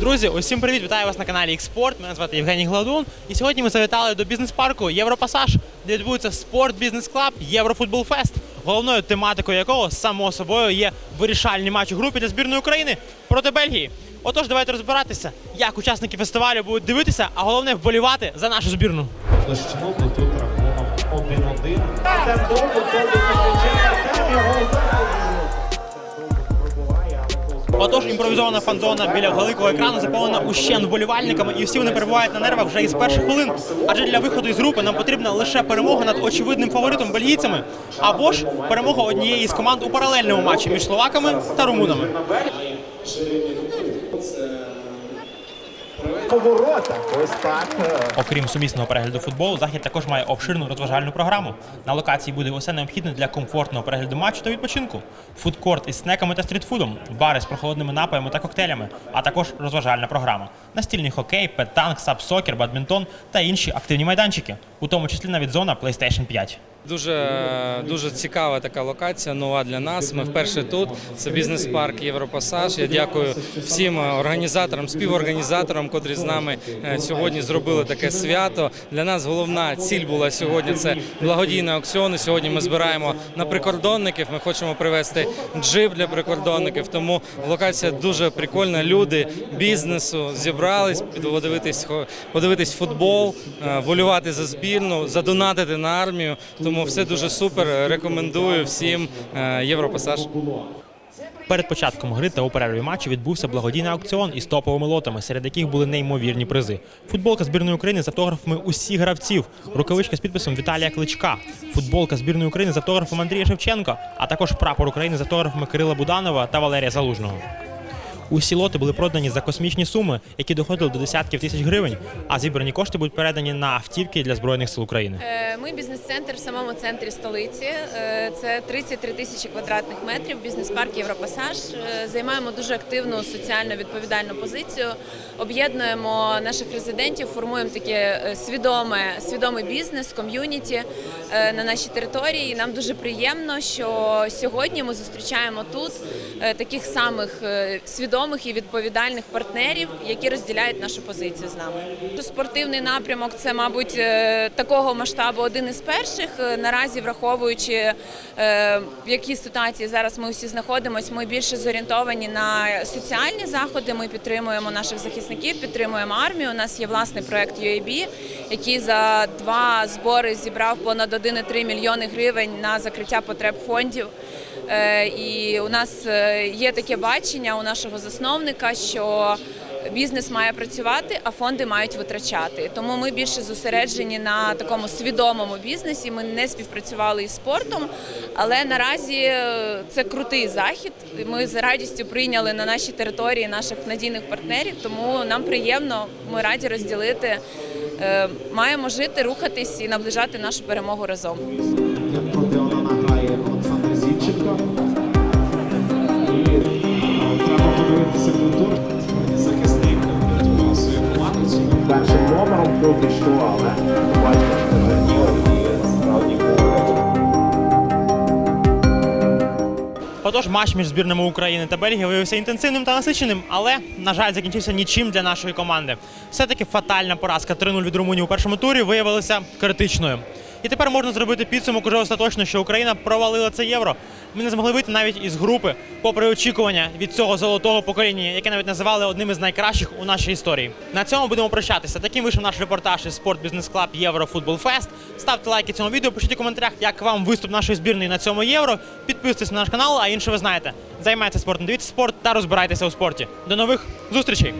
Друзі, усім привіт! Вітаю вас на каналі Експорт. Мене звати Євгеній Гладун. І сьогодні ми завітали до бізнес-парку Європасаж, де відбудеться спорт бізнес клаб Єврофутбол Фест, головною тематикою якого само собою є вирішальні матчі у групі для збірної України проти Бельгії. Отож, давайте розбиратися, як учасники фестивалю будуть дивитися, а головне вболівати за нашу збірну. Тут рахунок 1-1. Отож, імпровізована фан-зона біля великого екрану заповнена ущен вболівальниками, і всі вони перебувають на нервах вже із перших хвилин. Адже для виходу із групи нам потрібна лише перемога над очевидним фаворитом бельгійцями, або ж перемога однієї з команд у паралельному матчі між словаками та румунами. Поворота. Окрім сумісного перегляду футболу, захід також має обширну розважальну програму. На локації буде усе необхідне для комфортного перегляду матчу та відпочинку. Фудкорт із снеками та стрітфудом, бари з прохолодними напоями та коктейлями, а також розважальна програма. Настільний хокей, петанк, сапсокер, бадмінтон та інші активні майданчики, у тому числі навіть зона PlayStation 5. Дуже дуже цікава така локація, нова для нас. Ми вперше тут. Це бізнес-парк Європасаж. Я дякую всім організаторам, співорганізаторам, котрі з нами е, сьогодні зробили таке свято. Для нас головна ціль була сьогодні це благодійний аукціон. Сьогодні ми збираємо на прикордонників. Ми хочемо привезти джип для прикордонників. Тому локація дуже прикольна. Люди бізнесу зібрались подивитись, подивитись футбол, е, волювати за збірну, задонатити на армію. Тому все дуже супер. Рекомендую всім е, Європасаж. Перед початком гри та у перерві матчу відбувся благодійний аукціон із топовими лотами, серед яких були неймовірні призи. Футболка збірної України з автографами усіх гравців, рукавичка з підписом Віталія Кличка, футболка збірної України з автографом Андрія Шевченка, а також прапор України з автографами Кирила Буданова та Валерія Залужного. Усі лоти були продані за космічні суми, які доходили до десятків тисяч гривень, а зібрані кошти будуть передані на автівки для збройних сил України. Е, Ми бізнес-центр в самому центрі столиці. Е, Це 33 тисячі квадратних метрів. Бізнес-парк Європасаж. Е, Займаємо дуже активну соціально відповідальну позицію. Об'єднуємо наших резидентів, формуємо таке свідоме, свідомий бізнес, ком'юніті на нашій території. Нам дуже приємно, що сьогодні ми зустрічаємо тут таких самих е, свідомих і відповідальних партнерів, які розділяють нашу позицію з нами. Спортивний напрямок це, мабуть, е, такого масштабу один із перших. Е, Наразі, враховуючи е, в якій ситуації зараз ми усі знаходимося, ми більше зорієнтовані на соціальні заходи. Ми підтримуємо наших захисників, підтримуємо армію. У нас є власний проект UAB, який за два збори зібрав понад 1,3 мільйони гривень на закриття потреб фондів. Е, І у нас е, є таке бачення у нашого засновника, що бізнес має працювати, а фонди мають витрачати. Тому ми більше зосереджені на такому свідомому бізнесі. Ми не співпрацювали із спортом, але наразі е, це крутий захід. Ми з радістю прийняли на нашій території наших надійних партнерів. Тому нам приємно, ми раді розділити. Маємо жити, рухатись і наближати нашу перемогу разом. Були. Отож, матч між збірними України та Бельгії виявився інтенсивним та насиченим, але, на жаль, закінчився нічим для нашої команди. Все-таки фатальна поразка 3-0 від Румунії у першому турі виявилася критичною. І тепер можна зробити підсумок уже остаточно, що Україна провалила це євро. Ми не змогли вийти навіть із групи, попри очікування від цього золотого покоління, яке навіть називали одним із найкращих у нашій історії. На цьому будемо прощатися. Таким вийшов наш репортаж із Спорт Бізнес Клаб Євро Футбол Фест. Ставте лайки цьому відео, пишіть у коментарях, як вам виступ нашої збірної на цьому євро. Підписуйтесь на наш канал, а інше ви знаєте. Займайтеся спортом, дивіться спорт та розбирайтеся у спорті. До нових зустрічей!